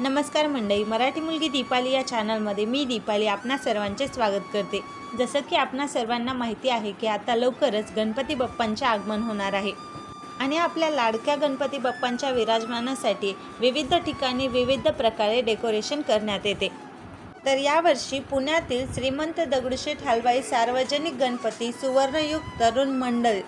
नमस्कार मंडळी मराठी मुलगी दीपाली या चॅनलमध्ये मी दीपाली आपणा सर्वांचे स्वागत करते. जसं की आपणा सर्वांना माहिती आहे की आता लवकरच गणपती बाप्पांचे आगमन होणार आहे. आणि आपल्या लाडक्या गणपती बाप्पांच्या विराजमानासाठी विविध ठिकाणी विविध प्रकारे डेकोरेशन करण्यात येते. तर यावर्षी पुण्यातील श्रीमंत दगडूशेठ हलवाई सार्वजनिक गणपती सुवर्णयुग तरुण मंडळ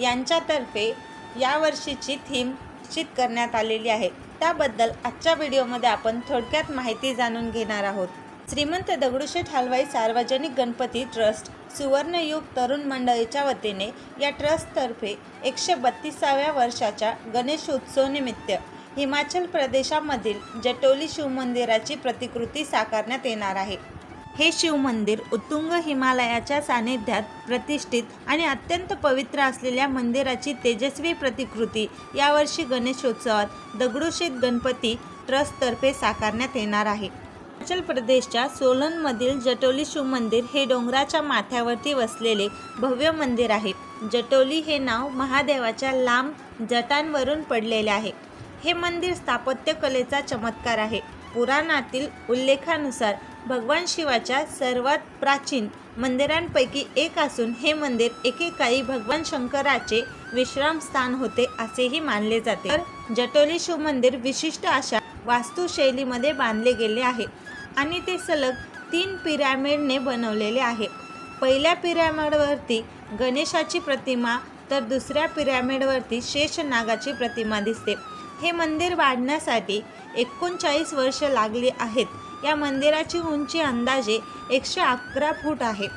यांच्यातर्फे यावर्षीची थीम निश्चित करण्यात आलेली आहे. त्याबद्दल आजच्या व्हिडिओमध्ये आपण थोडक्यात माहिती जाणून घेणार आहोत. श्रीमंत दगडूशेठ हलवाई सार्वजनिक गणपती ट्रस्ट सुवर्णयुग तरुण मंडळीच्या वतीने या ट्रस्टतर्फे एकशे बत्तीसाव्या वर्षाच्या गणेशोत्सवनिमित्त हिमाचल प्रदेशामधील जटोली शिवमंदिराची प्रतिकृती साकारण्यात येणार आहे. हे शिवमंदिर उत्तुंग हिमालयाच्या सानिध्यात प्रतिष्ठित आणि अत्यंत पवित्र असलेल्या मंदिराची तेजस्वी प्रतिकृती यावर्षी गणेशोत्सवात दगडूशेठ गणपती ट्रस्टतर्फे साकारण्यात येणार आहे. हिमाचल प्रदेशच्या सोलनमधील जटोली शिवमंदिर हे डोंगराच्या माथ्यावरती वसलेले भव्य मंदिर आहे. जटोली हे नाव महादेवाच्या लांब जटांवरून पडलेले आहे. हे मंदिर स्थापत्यकलेचा चमत्कार आहे. पुराणातील उल्लेखानुसार भगवान शिवाच्या सर्वात प्राचीन मंदिरांपैकी एक असून हे मंदिर एकेकाळी भगवान शंकराचे विश्रामस्थान होते असेही मानले जाते. तर जटोली शिवमंदिर विशिष्ट अशा वास्तुशैलीमध्ये बांधले गेले आहे आणि ते सलग तीन पिरॅमिडने बनवलेले आहे. पहिल्या पिरॅमिडवरती गणेशाची प्रतिमा तर दुसऱ्या पिरॅमिडवरती शेषनागाची प्रतिमा दिसते. हे मंदिर वाढण्यासाठी एकोणचाळीस वर्ष लागली आहेत. या मंदिराची उंची अंदाजे एकशे अकरा फूट आहे.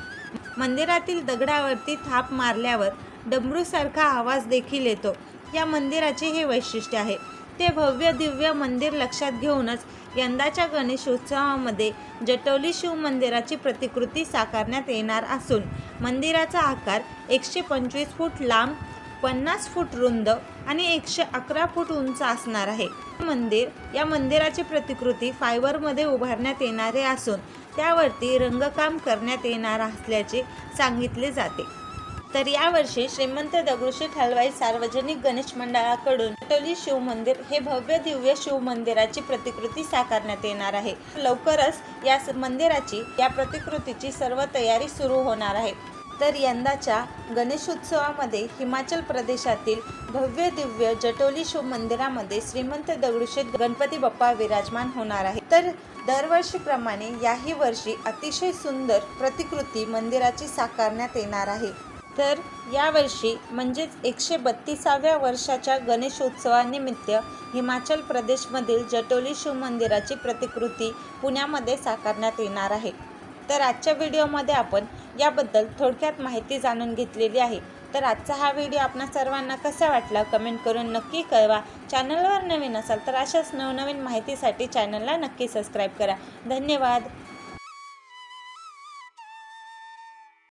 मंदिरातील दगडावरती थाप मारल्यावर डमरूसारखा आवाज देखील येतो. या मंदिराचे हे वैशिष्ट्य आहे. ते भव्य दिव्य मंदिर लक्षात घेऊनच यंदाच्या गणेशोत्सवामध्ये जटोली शिव मंदिराची प्रतिकृती साकारण्यात येणार असून मंदिराचा आकार एकशे पंचवीस फूट लांब पन्नास फूट रुंद आणि एकशे अकरा फूट उंच असणार आहे. मंदिर या मंदिराची प्रतिकृती फायबरमध्ये उभारण्यात येणारे असून त्यावरती रंगकाम करण्यात येणार असल्याचे सांगितले जाते. तर यावर्षी श्रीमंत दगडूशेठ हलवाई सार्वजनिक गणेश मंडळाकडून टोली शिव मंदिर हे भव्य दिव्य शिव मंदिराची प्रतिकृती साकारण्यात येणार आहे. लवकरच या मंदिराची या प्रतिकृतीची सर्व तयारी सुरू होणार आहे. तर यंदाच्या गणेशोत्सवामध्ये हिमाचल प्रदेशातील भव्य दिव्य जटोली शिव मंदिरामध्ये श्रीमंत दगडूशेठ गणपती बाप्पा विराजमान होणार आहे तर दरवर्षीप्रमाणे याही वर्षी अतिशय सुंदर प्रतिकृती मंदिराची साकारण्यात येणार आहे. तर यावर्षी म्हणजेच एकशे बत्तीसाव्या वर्षाच्या गणेशोत्सवानिमित्त हिमाचल प्रदेशमधील जटोली शिव मंदिराची प्रतिकृती पुण्यामध्ये साकारण्यात येणार आहे. तर आजच्या व्हिडिओमध्ये आपण याबद्दल थोडक्यात माहिती जाणून घेतलेली आहे. तर आजचा हा व्हिडिओ आपणा सर्वांना कसा वाटला कमेंट करून नक्की कळवा. चॅनलवर नवीन असाल तर अशाच नवनवीन माहितीसाठी चॅनलला नक्की सबस्क्राईब करा. धन्यवाद.